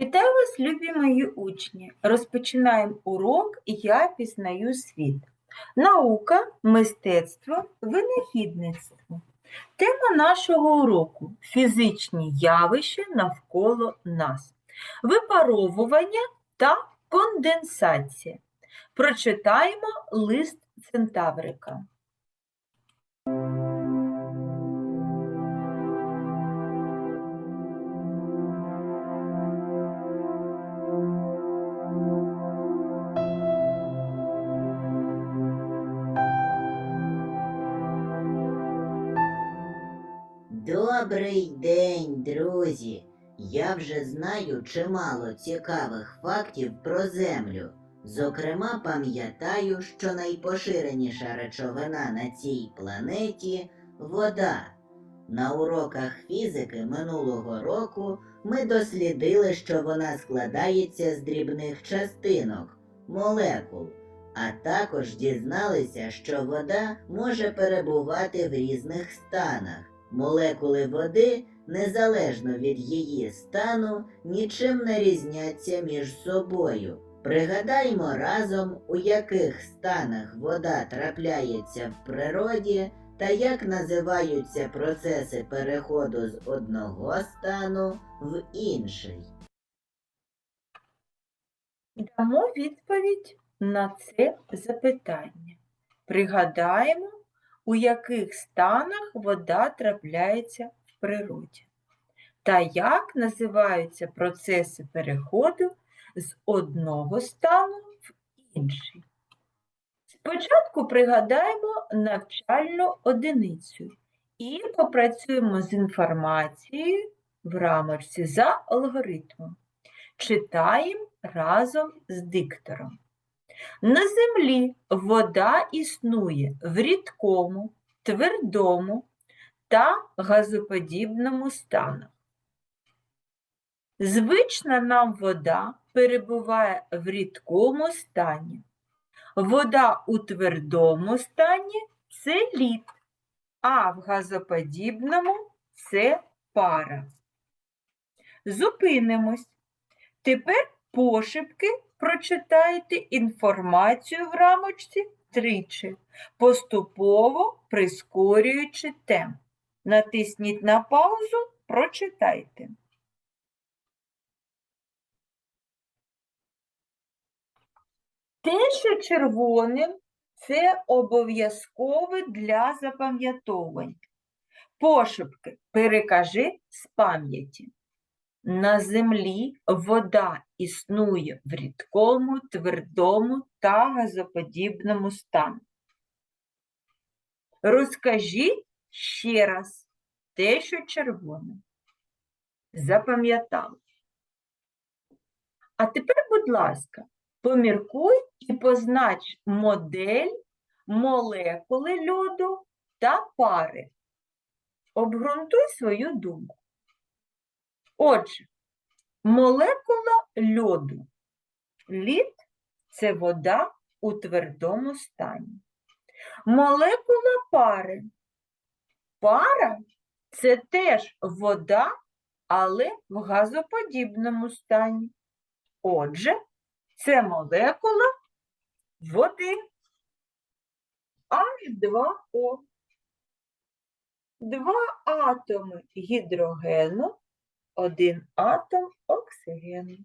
Вітаю вас, любі мої учні! Розпочинаємо урок Я пізнаю світ. Наука, мистецтво, винахідництво. Тема нашого уроку фізичні явища навколо нас, випаровування та конденсація. Прочитаємо лист Центаврика. Добрий день, друзі! Я вже знаю чимало цікавих фактів про Землю. Зокрема, пам'ятаю, що найпоширеніша речовина на цій планеті вода. На уроках фізики минулого року ми дослідили, що вона складається з дрібних частинок, молекул, а також дізналися, що вода може перебувати в різних станах. Молекули води, незалежно від її стану, нічим не різняться між собою. Пригадаймо разом, у яких станах вода трапляється в природі та як називаються процеси переходу з одного стану в інший. Дамо відповідь на це запитання. Пригадаємо, у яких станах вода трапляється в природі, та як називаються процеси переходу з одного стану в інший. Спочатку пригадаємо навчальну одиницю і попрацюємо з інформацією в рамочці за алгоритмом. Читаємо разом з диктором. На землі вода існує в рідкому, твердому та газоподібному станах. Звична нам вода перебуває в рідкому стані. Вода у твердому стані це лід, а в газоподібному це пара. Зупинимось. Тепер пошепки прочитайте інформацію в рамочці тричі, поступово прискорюючи темп. Натисніть на паузу, прочитайте. Те, що червоним, це обов'язкове для запам'ятовування. Пошепки перекажи з пам'яті. На землі вода існує в рідкому, твердому та газоподібному стані. Розкажіть ще раз те, що червоне. Запам'ятали. А тепер, будь ласка, поміркуй і познач модель молекули льоду та пари. Обґрунтуй свою думку. Отже, молекула льоду. Лід це вода у твердому стані. Молекула пари. Пара це теж вода, але в газоподібному стані. Отже, це молекула води. H2O. Два атоми гідрогену один атом оксигену.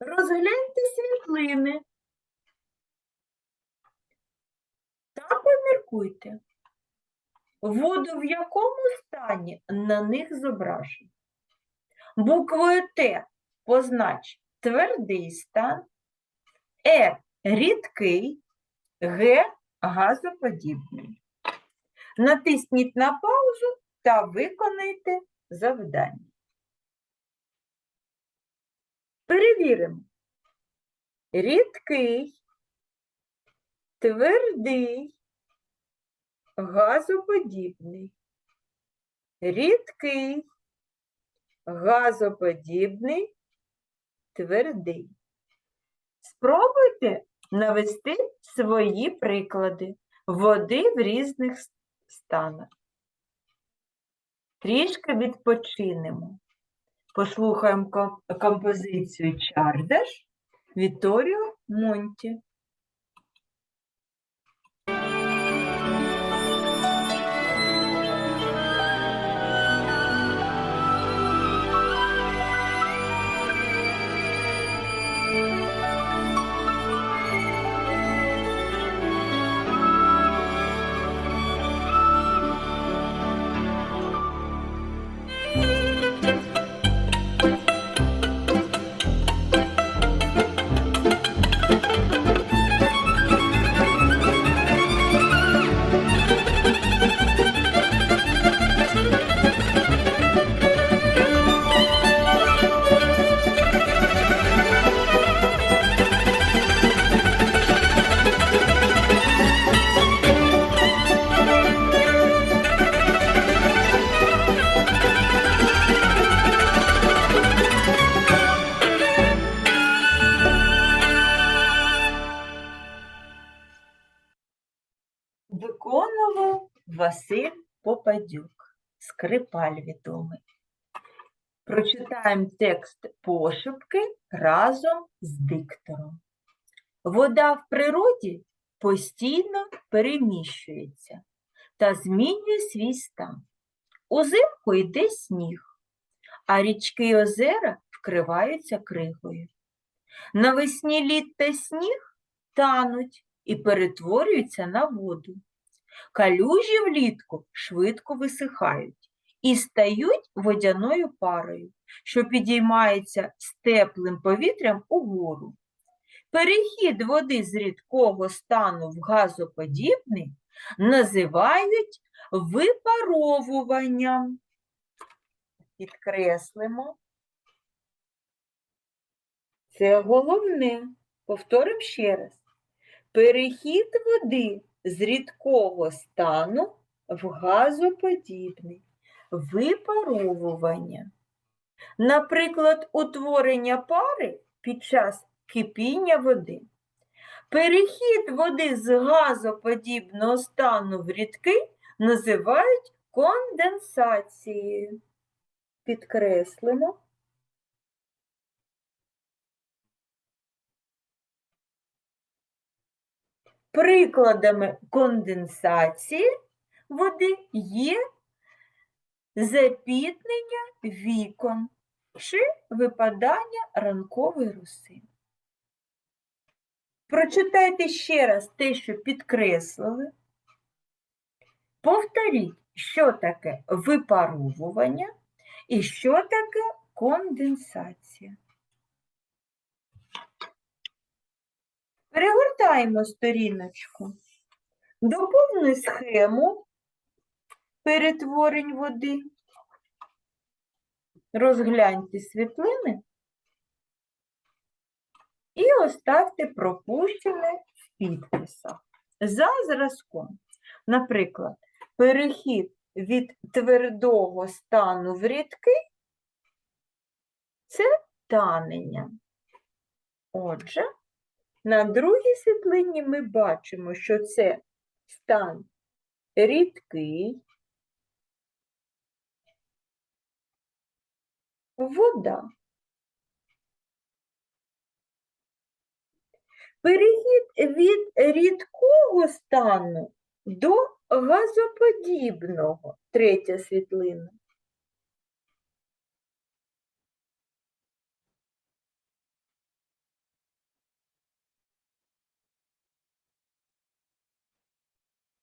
Розгляньте світлини та поміркуйте, воду в якому стані на них зображено. Буквою Т познач твердий стан, Р рідкий, Г газоподібний. Натисніть на паузу та виконайте завдання. Перевіримо. Рідкий, твердий, газоподібний. Рідкий, газоподібний, твердий. Спробуйте навести свої приклади води в різних станах. Трішки відпочинемо. Послухаємо композицію Чардаш Віторіо Монті. Попадюк, скрипаль відомий. Прочитаємо текст пошепки разом з диктором. Вода в природі постійно переміщується та змінює свій стан. Узимку йде сніг, а річки й озера вкриваються кригою. Навесні лід та сніг тануть і перетворюються на воду. Калюжі влітку швидко висихають і стають водяною парою, що підіймається з теплим повітрям угору. Перехід води з рідкого стану в газоподібний називають випаровуванням. Підкреслимо. Це головне. Повторимо ще раз. Перехід води з рідкого стану в газоподібний. Випаровування. Наприклад, утворення пари під час кипіння води. Перехід води з газоподібного стану в рідкий називають конденсацією. Підкреслимо. Прикладами конденсації води є запітнення вікон чи випадання ранкової роси. Прочитайте ще раз те, що підкреслили. Повторіть, що таке випаровування і що таке конденсація. Перегортаємо сторіночку. Доповни схему перетворень води. Розгляньте світлини і оставте пропущене в підписах. За зразком. Наприклад, перехід від твердого стану в рідкий це танення. Отже, на другій світлині ми бачимо, що це стан рідкий, вода. Перехід від рідкого стану до газоподібного. Третя світлина.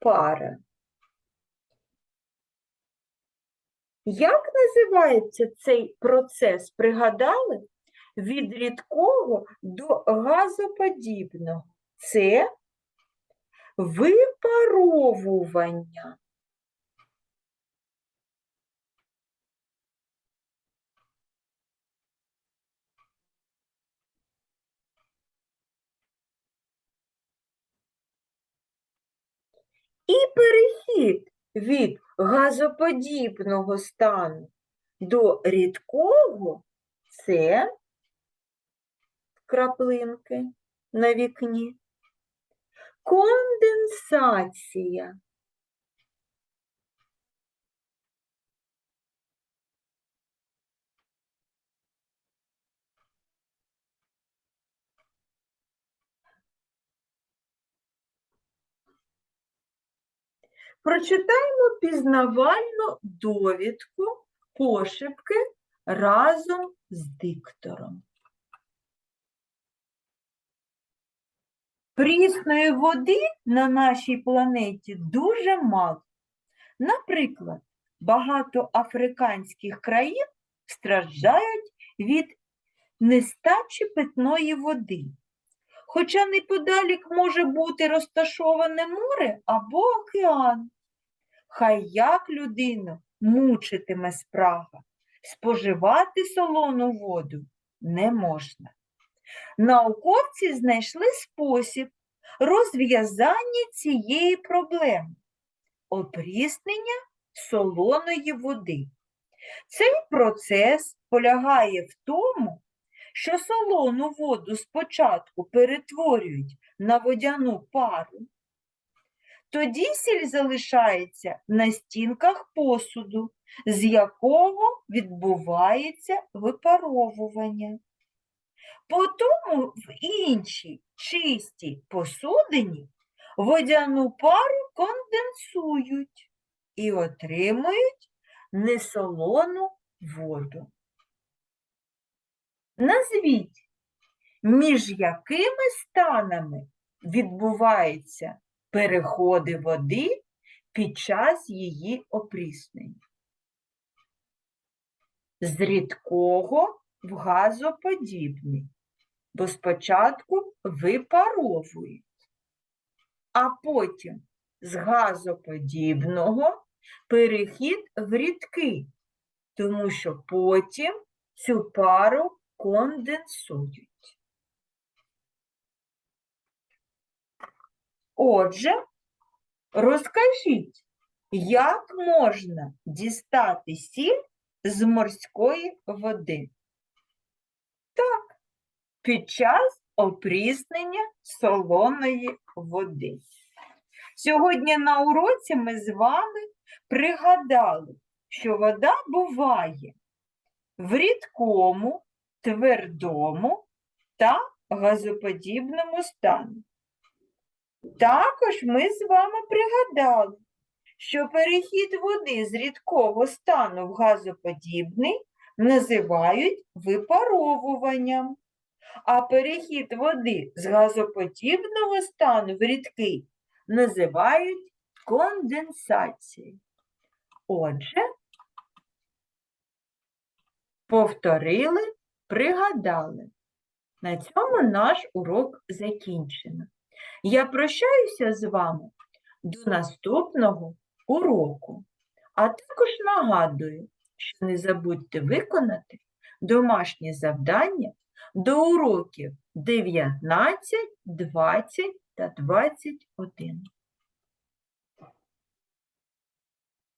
Пара. Як називається цей процес? Пригадали? Від рідкого до газоподібного. Це випаровування. І перехід від газоподібного стану до рідкого це краплинки на вікні. Конденсація. Прочитаємо пізнавальну довідку пошепки разом з диктором. Прісної води на нашій планеті дуже мало. Наприклад, багато африканських країн страждають від нестачі питної води. Хоча неподалік може бути розташоване море або океан. Хай як людину мучитиме спрага, споживати солону воду не можна. Науковці знайшли спосіб розв'язання цієї проблеми опріснення солоної води. Цей процес полягає в тому, що солону воду спочатку перетворюють на водяну пару, тоді сіль залишається на стінках посуду, з якого відбувається випаровування. Потім в іншій чистій посудині водяну пару конденсують і отримують несолону воду. Назвіть, між якими станами відбуваються переходи води під час її опріснення. З рідкого в газоподібний, бо спочатку випаровують, а потім з газоподібного перехід в рідкий, тому що потім цю пару конденсують. Отже, розкажіть, як можна дістати сіль з морської води? Так, під час опріснення солоної води. Сьогодні на уроці ми з вами пригадали, що вода буває в рідкому, твердому та газоподібному стані. Також ми з вами пригадали, що перехід води з рідкого стану в газоподібний називають випаровуванням, а перехід води з газоподібного стану в рідкий називають конденсацією. Отже, повторили, пригадали. На цьому наш урок закінчено. Я прощаюся з вами до наступного уроку. А також нагадую, що не забудьте виконати домашнє завдання до уроків 19, 20 та 21.